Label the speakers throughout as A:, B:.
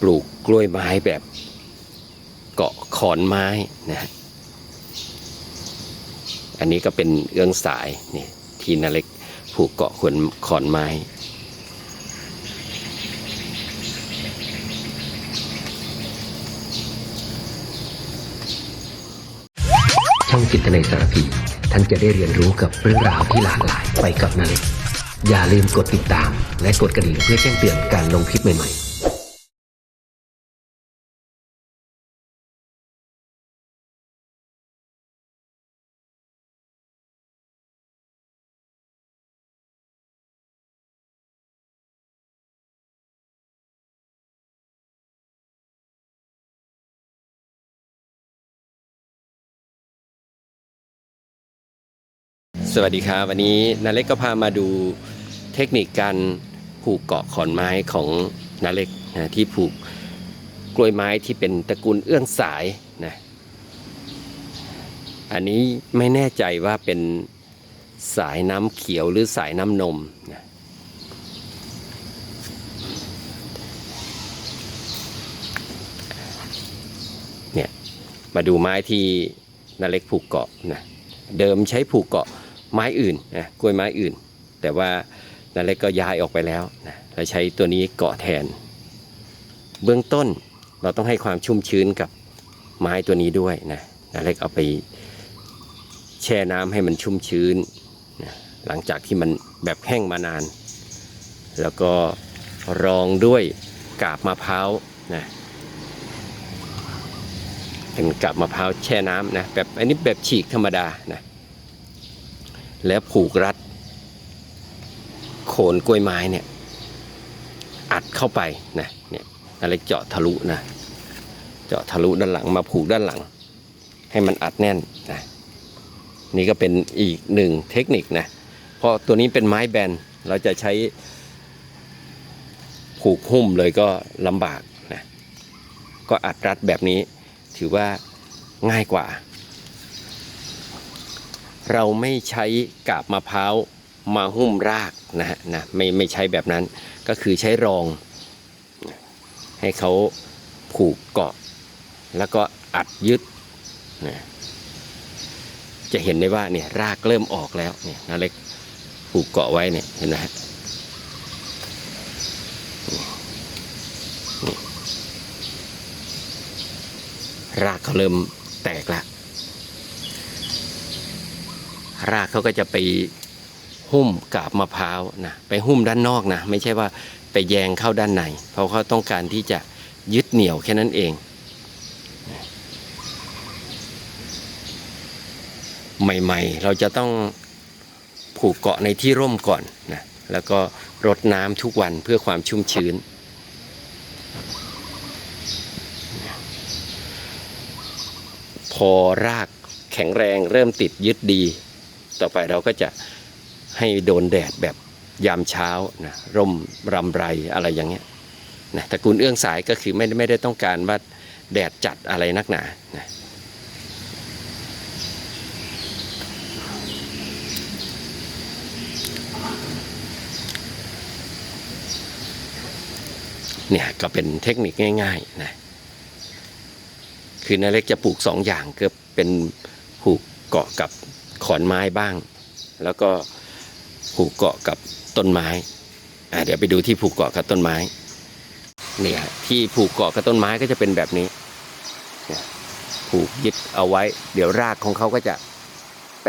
A: ปลูกกล้วยไม้แบบเกาะขอนไม้นะฮะอันนี้ก็เป็นเอื้องสายนี่ที่นาเล็กผูกเกาะขอนขอนไม้
B: ช่องจิตในสารพีท่านจะได้เรียนรู้กับเรื่องราวที่หลากหลายไปกับนาเล็กอย่าลืมกดติดตาม และกดกระดิ่งเพื่อแจ้งเตือนการลงคลิปใหม่ๆ
A: สวัสดีครับวันนี้นาเล็กก็พามาดูเทคนิคการผูกเกาะขอนไม้ของนาเล็กนะที่ผูกกล้วยไม้ที่เป็นตระกูลเอื้องสายนะอันนี้ไม่แน่ใจว่าเป็นสายน้ำเขียวหรือสายน้ำนมนะเนี่ยมาดูไม้ที่นาเล็กผูกเกาะนะเดิมใช้ผูกเกาะ ไม้อื่นนะกล้วยไม้อื่น แต่ว่านาเล็กก็ย้ายออกไปแล้วนะเราใช้ตัวนี้เกาะแทน เบื้องต้นเราต้องให้ความชุ่มชื้นกับไม้ตัวนี้ด้วยนะนาเล็กเอาไปแช่น้ำให้มันชุ่มชื้นนะหลังจากที่มันแบบแห้งมานาน แล้วก็รองด้วยกาบมะพร้าวนะเป็นกาบมะพร้าวแช่น้ำนะแบบอันนี้แบบฉีกธรรมดานะ แล้วผูกรัด โคนกล้วยไม้เนี่ย อัดเข้าไปนะเนี่ยอะไรเจาะทะลุนะ เจาะทะลุด้านหลังมาผูกด้านหลัง ให้มันอัดแน่นนะนี่ก็เป็นอีกหนึ่งเทคนิคนะ เพราะตัวนี้เป็นไม้แบน เราจะใช้ผูกหุ้มเลยก็ลำบากนะ ก็อัดรัดแบบนี้ถือว่าง่ายกว่า เราไม่ใช้กาบมะพร้าวมาหุ้มรากนะฮะนะไม่ไม่ใช้แบบนั้นก็คือใช้รองให้เขาผูกเกาะ แล้วก็อัดยึดนะจะเห็นได้ว่าเนี่ยรากเริ่มออกแล้วเนี่ยนาเล็กผูกเกาะไว้เนี่ยเห็นไหมฮะรากเขาเริ่มแตกแล้ว รากเขาก็จะไปหุ้มกาบมะพร้าวนะไปหุ้มด้านนอกนะไม่ใช่ว่าไปแยงเข้าด้านใน เพราะเขาต้องการที่จะยึดเหนี่ยวแค่นั้นเอง ใหม่ๆ เราจะต้องผูกเกาะในที่ร่มก่อนนะแล้วก็รดน้ำทุกวันเพื่อความชุ่มชื้น พอรากแข็งแรงเริ่มติดยึดดี ต่อไปเราก็จะให้โดนแดดแบบยามเช้านะร่มรำไรอะไรอย่างเงี้ยนะตระกูลเอื้องสายก็คือไม่ไม่ได้ต้องการว่าแดดจัดอะไรนักหนานะเนี่ยก็เป็นเทคนิคง่ายๆนะคือนาเล็กจะปลูกสองอย่างก็เป็นผูกเกาะกับ ขอนไม้บ้าง แล้วก็ผูกเกาะกับต้นไม้อ่าเดี๋ยวไปดูที่ผูกเกาะกับต้นไม้เนี่ยที่ผูกเกาะกับต้นไม้ก็จะเป็นแบบนี้ผูกยึดเอาไว้ เดี๋ยวรากของเขาก็จะไป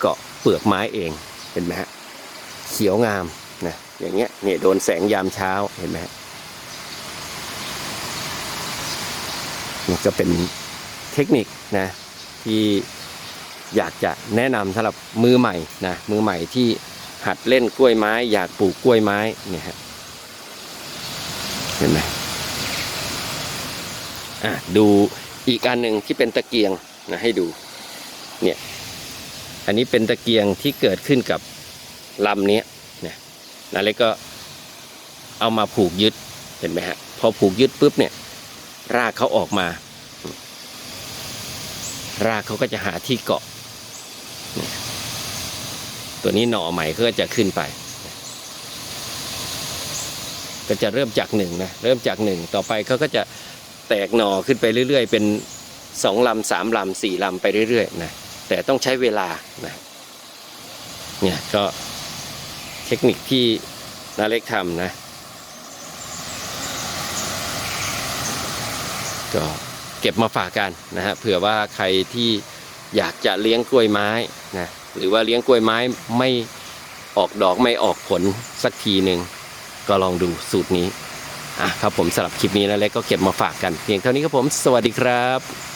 A: เกาะเปลือกไม้เองเห็นไหมฮะเขียวงามนะอย่างเงี้ยเนี่ยโดนแสงยามเช้าเห็นไหมฮะนี่ก็เป็นเทคนิคนะที่ อยากจะแนะนำสำหรับมือใหม่นะมือใหม่ที่หัดเล่นกล้วยไม้ อยากปลูกกล้วยไม้เนี่ยฮะเห็นไหมอะดูอีกอันหนึ่งที่เป็นตะเกียงนะให้ดูเนี่ยอันนี้เป็นตะเกียงที่เกิดขึ้นกับลำนี้นี่นาเล็กก็เอามาผูกยึดเห็นไหมฮะพอผูกยึดปุ๊บเนี่ยรากเขาออกมา รากเขาก็จะหาที่เกาะ ตัวนี้หน่อใหม่ก็จะขึ้นไป ก็จะเริ่มจากหนึ่งนะเริ่มจากหนึ่งต่อไปเขาก็จะแตกหน่อขึ้นไปเรื่อย ๆ เป็นสองลำสามลำสี่ลำไปเรื่อยๆนะแต่ต้องใช้เวลานะเนี่ยก็เทคนิคที่นาเล็กทำนะก็เก็บมาฝากกันนะฮะเผื่อว่าใครที่อยากจะเลี้ยงกล้วยไม้นะ หรือว่าเลี้ยงกล้วยไม้ไม่ออกดอกไม่ออกผลสักทีหนึ่งก็ลองดูสูตรนี้อะครับผมสำหรับคลิปนี้นะเล็กก็เก็บมาฝากกันเพียงเท่านี้ครับผม สวัสดีครับ